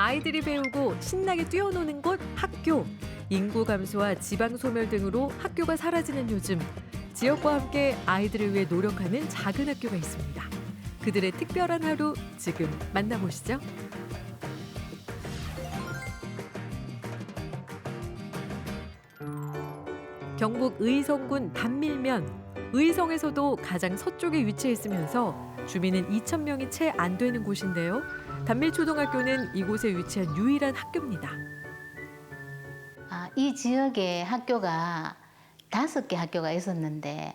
아이들이 배우고 신나게 뛰어노는 곳 학교. 인구 감소와 지방 소멸 등으로 학교가 사라지는 요즘 지역과 함께 아이들을 위해 노력하는 작은 학교가 있습니다. 그들의 특별한 하루 지금 만나보시죠. 경북 의성군 단밀면 의성에서도 가장 서쪽에 위치해 있으면서 주민은 2천 명이 채 안 되는 곳인데요. 단밀초등학교는 이곳에 위치한 유일한 학교입니다. 아, 이 지역에 학교가 다섯 개 학교가 있었는데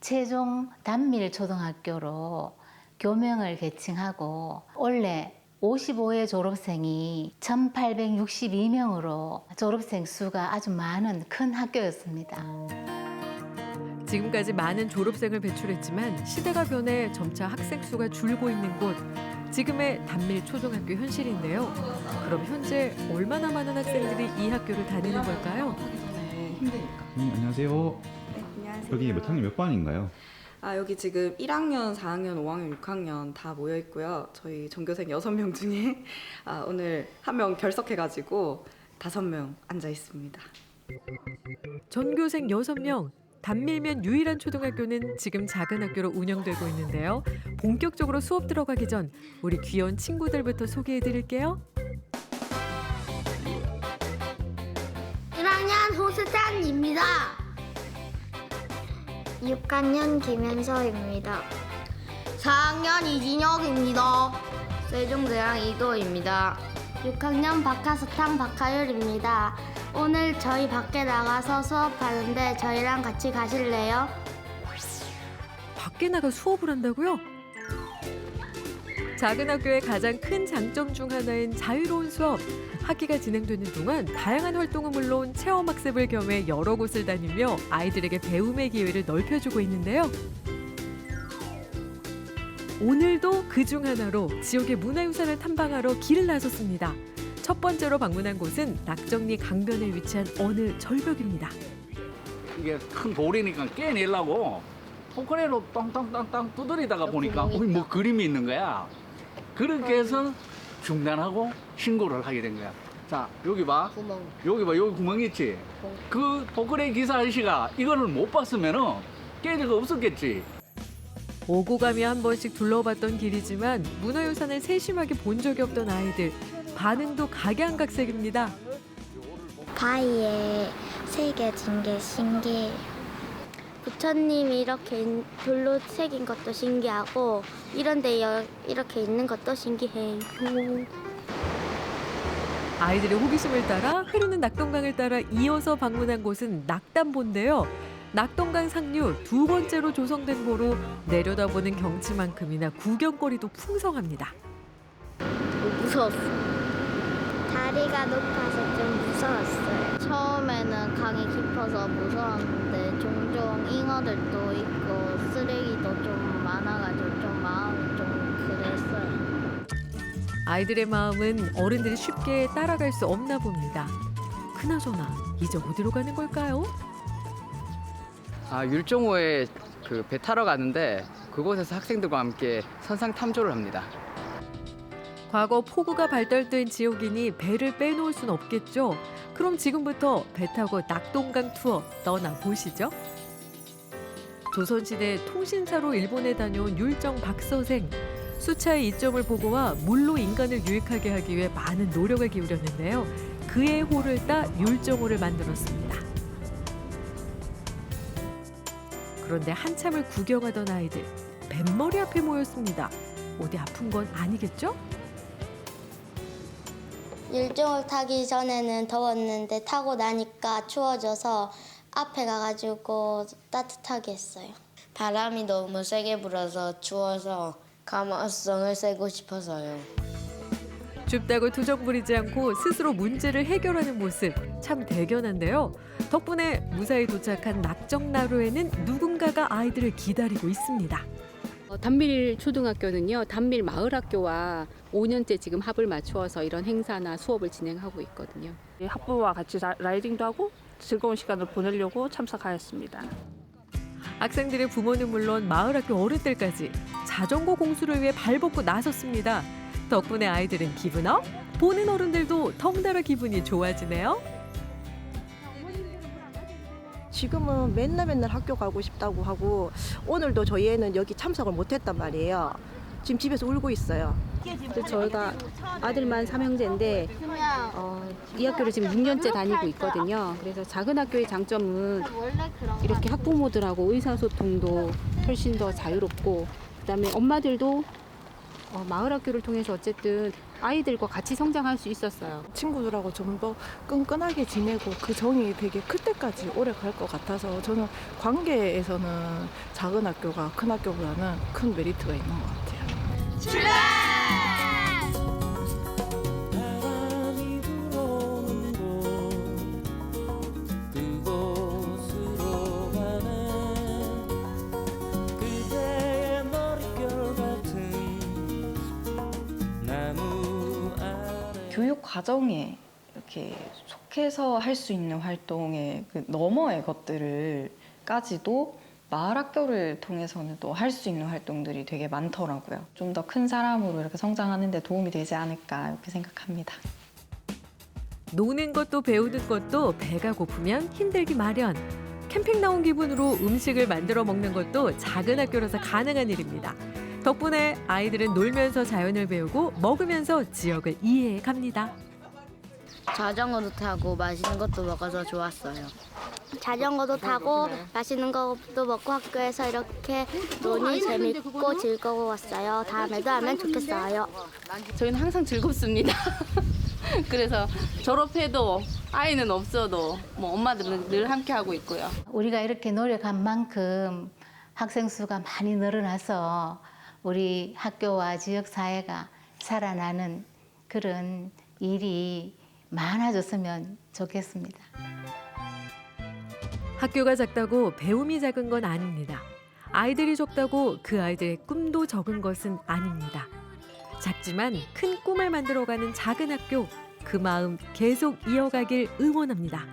최종 단밀 초등학교로 교명을 개칭하고 원래 55회 졸업생이 1,862명으로 졸업생 수가 아주 많은 큰 학교였습니다. 지금까지 많은 졸업생을 배출했지만 시대가 변해 점차 학생 수가 줄고 있는 곳. 지금의 단밀 초등학교 현실인데요. 그럼 현재 얼마나 많은 학생들이 이 학교를 다니는 걸까요? 네, 안녕하세요. 네, 안녕하세요. 여기 몇 학년 몇 반인가요? 아, 여기 지금 1학년, 4학년, 5학년, 6학년 다 모여 있고요. 저희 전교생 6명 중에 아, 오늘 한 명 결석해 가지고 5명 앉아 있습니다. 전교생 6명. 단밀면 유일한 초등학교는 지금 작은 학교로 운영되고 있는데요. 본격적으로 수업 들어가기 전 우리 귀여운 친구들부터 소개해 드릴게요. 1학년 호스탄입니다. 6학년 김현서입니다. 4학년 이진혁입니다. 세종대왕 이도입니다. 6학년 박하사탕 박하율입니다. 오늘 저희 밖에 나가서 수업하는데 저희랑 같이 가실래요? 밖에 나가 수업을 한다고요? 작은 학교의 가장 큰 장점 중 하나인 자유로운 수업. 학기가 진행되는 동안 다양한 활동은 물론 체험 학습을 겸해 여러 곳을 다니며 아이들에게 배움의 기회를 넓혀주고 있는데요. 오늘도 그 중 하나로 지역의 문화유산을 탐방하러 길을 나섰습니다. 첫 번째로 방문한 곳은 낙정리 강변에 위치한 어느 절벽입니다. 이게 큰 돌이니까 깨내려고 포크레로 땅땅땅땅 두드리다가 보니까 어이 뭐. 그림이 있는 거야. 그렇게 해서 중단하고 신고를 하게 된 거야. 자 여기 봐. 구멍. 여기 봐 여기 구멍 있지. 그 포크레 기사 아저씨가 이거를 못 봤으면은 깨리가 없었겠지. 오고 가며 한 번씩 둘러봤던 길이지만 문화유산을 세심하게 본 적이 없던 아이들 반응도 각양각색입니다. 바위에 새겨진 게 신기해요. 부처님이 이렇게 인- 돌로 새긴 것도 신기하고 이런데 여- 이렇게 있는 것도 신기해요. 아이들의 호기심을 따라 흐르는 낙동강을 따라 이어서 방문한 곳은 낙담보인데요. 낙동강 상류 두 번째로 조성된 호로 내려다보는 경치만큼이나 구경거리도 풍성합니다. 무서웠어. 다리가 높아서 좀 무서웠어요. 처음에는 강이 깊어서 무서웠는데 종종 잉어들도 있고 쓰레기도 좀 많아가지고 좀 마음이 좀 그랬어요. 아이들의 마음은 어른들이 쉽게 따라갈 수 없나 봅니다. 그나저나 이제 어디로 가는 걸까요? 아 율정호에 그 배 타러 가는데 그곳에서 학생들과 함께 선상 탐조를 합니다. 과거 포구가 발달된 지역이니 배를 빼놓을 순 없겠죠. 그럼 지금부터 배 타고 낙동강 투어 떠나 보시죠. 조선시대 통신사로 일본에 다녀온 율정 박서생. 수차의 이점을 보고와 물로 인간을 유익하게 하기 위해 많은 노력을 기울였는데요. 그의 호를 따 율정호를 만들었습니다. 그런데 한참을 구경하던 아이들 뱃머리 앞에 모였습니다. 어디 아픈 건 아니겠죠? 일정을 타기 전에는 더웠는데 타고 나니까 추워져서 앞에 가가지고 따뜻하게 했어요. 바람이 너무 세게 불어서 추워서 가마성을 쐬고 싶어서요. 춥다고 투정 부리지 않고 스스로 문제를 해결하는 모습 참 대견한데요. 덕분에 무사히 도착한 낙정나루에는 누군가가 아이들을 기다리고 있습니다. 어, 단밀 초등학교는요, 단밀 마을학교와 5년째 지금 합을 맞추어서 이런 행사나 수업을 진행하고 있거든요. 학부와 같이 라- 라이딩도 하고 즐거운 시간을 보내려고 참석하였습니다. 학생들의 부모는 물론 마을학교 어른들까지 자전거 공수를 위해 발벗고 나섰습니다. 덕분에 아이들은 기분 업, 보는 어른들도 덩달아 기분이 좋아지네요. 지금은 맨날 맨날 학교 가고 싶다고 하고 오늘도 저희 애는 여기 참석을 못했단 말이에요. 지금 집에서 울고 있어요. 저희가 아들만 삼형제인데 어, 이 학교를 지금 6년째 다니고 있거든요. 그래서 작은 학교의 장점은 이렇게 학부모들하고 의사소통도 훨씬 더 자유롭고 그다음에 엄마들도 어, 마을 학교를 통해서 어쨌든 아이들과 같이 성장할 수 있었어요. 친구들하고 좀 더 끈끈하게 지내고 그 정이 되게 클 때까지 오래 갈 것 같아서 저는 관계에서는 작은 학교가 큰 학교보다는 큰 메리트가 있는 것 같아요. 바람 과정에 이렇게 속해서 할 수 있는 활동의 그 너머의 것들을까지도 마을 학교를 통해서는 또 할 수 있는 활동들이 되게 많더라고요. 좀 더 큰 사람으로 이렇게 성장하는 데 도움이 되지 않을까 이렇게 생각합니다. 노는 것도 배우는 것도 배가 고프면 힘들기 마련. 캠핑 나온 기분으로 음식을 만들어 먹는 것도 작은 학교라서 가능한 일입니다. 덕분에 아이들은 놀면서 자연을 배우고 먹으면서 지역을 이해해 갑니다. 자전거도 타고 맛있는 것도 먹어서 좋았어요. 자전거도 타고 맛있는 것도 먹고 학교에서 이렇게 노니 재밌고 즐거웠어요. 다음에도 하면 좋겠어요. 저희는 항상 즐겁습니다. 그래서 졸업해도 아이는 없어도 뭐 엄마들은 늘 함께 하고 있고요. 우리가 이렇게 노력한 만큼 학생 수가 많이 늘어나서 우리 학교와 지역 사회가 살아나는 그런 일이 많아졌으면 좋겠습니다. 학교가 작다고 배움이 작은 건 아닙니다. 아이들이 적다고 그 아이들의 꿈도 적은 것은 아닙니다. 작지만 큰 꿈을 만들어가는 작은 학교, 그 마음 계속 이어가길 응원합니다.